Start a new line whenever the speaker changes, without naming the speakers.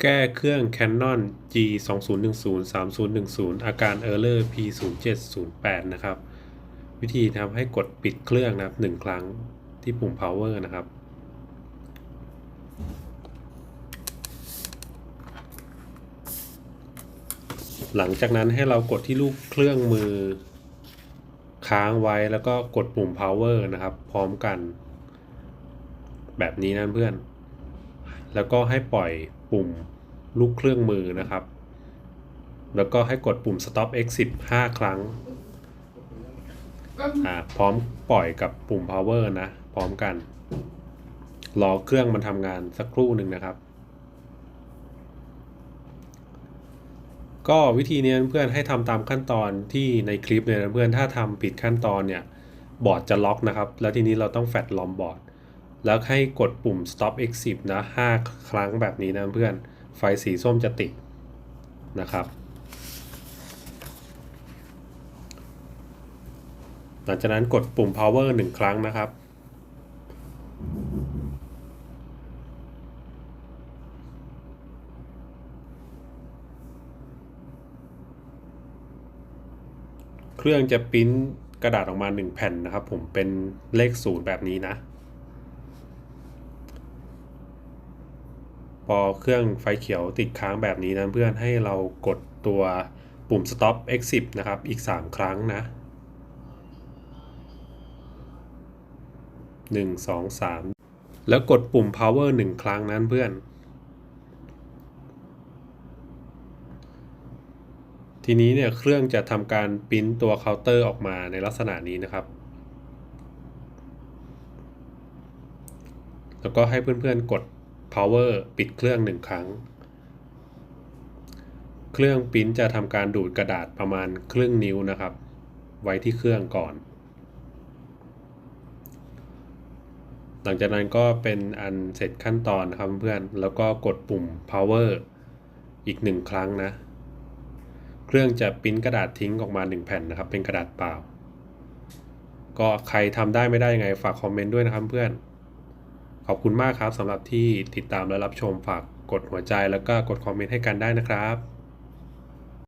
แก้เครื่อง Canon G 2 0 1 0 3 0 1 0อาการ Error P 0 7 0 8นะครับ วิธีนะครับให้กดปิดเครื่องนะครับหนึ่งครั้งที่ปุ่ม power นะครับ หลังจากนั้นให้เรากดที่ลูกเครื่องมือ ค้างไว้แล้วก็กดปุ่ม power นะครับ พร้อมกัน แบบนี้นะเพื่อน แล้วก็ให้ปล่อยปุ่มลูกเครื่องมือนะครับ แล้วก็ให้กดปุ่ม stop exit 5 ครั้งอ่าพร้อมปล่อยกับปุ่ม power นะ พร้อมกัน รอเครื่องมันทำงานสักครู่หนึ่งนะครับ ก็วิธีนี้เพื่อนให้ทำตามขั้นตอนที่ในคลิปเนี่ยนะเพื่อนถ้าทำผิดขั้นตอนเนี่ย บอร์ดจะล็อกนะครับ แล้วทีนี้เราต้องแฟดลอมบอร์ด แล้วให้กดปุ่ม stop exit นะ 5 ครั้งแบบนี้นะเพื่อน ไฟสีส้มจะติดนะครับ หลังจากนั้นกดปุ่ม power 1 ครั้งนะครับ เครื่องจะปริ้นกระดาษออกมา 1 แผ่นนะครับ ผมเป็นเลขศูนย์แบบนี้นะ พอเครื่องไฟเขียวติดค้างแบบนี้นะเพื่อนให้เรากดตัวปุ่ม stop exit นะครับ อีก 3 ครั้งนะ 1 2 3 แล้วกดปุ่ม power 1 ครั้งนั้นเพื่อน ทีนี้เนี่ยเครื่องจะทำการปริ้นตัวเคาน์เตอร์ออกมาในลักษณะนี้นะครับ แล้วก็ให้เพื่อนๆกด power ปิดเครื่องหนึ่งครั้ง เครื่องปริ้นจะทำการดูดกระดาษประมาณครึ่งนิ้วนะครับ ไว้ที่เครื่องก่อน หลังจากนั้นก็เป็นอันเสร็จขั้นตอนนะครับเพื่อนแล้วก็กดปุ่ม power อีกหนึ่งครั้งนะ เครื่องจะปริ้นกระดาษทิ้งออกมา 1 แผ่นนะครับ เป็นกระดาษเปล่า ก็ใครทำได้ไม่ได้ยังไงฝากคอมเมนต์ด้วยนะครับเพื่อน ขอบคุณมากครับสำหรับที่ติดตามและรับชมฝากกดหัวใจแล้วก็กดคอมเมนต์ให้กันได้นะครับ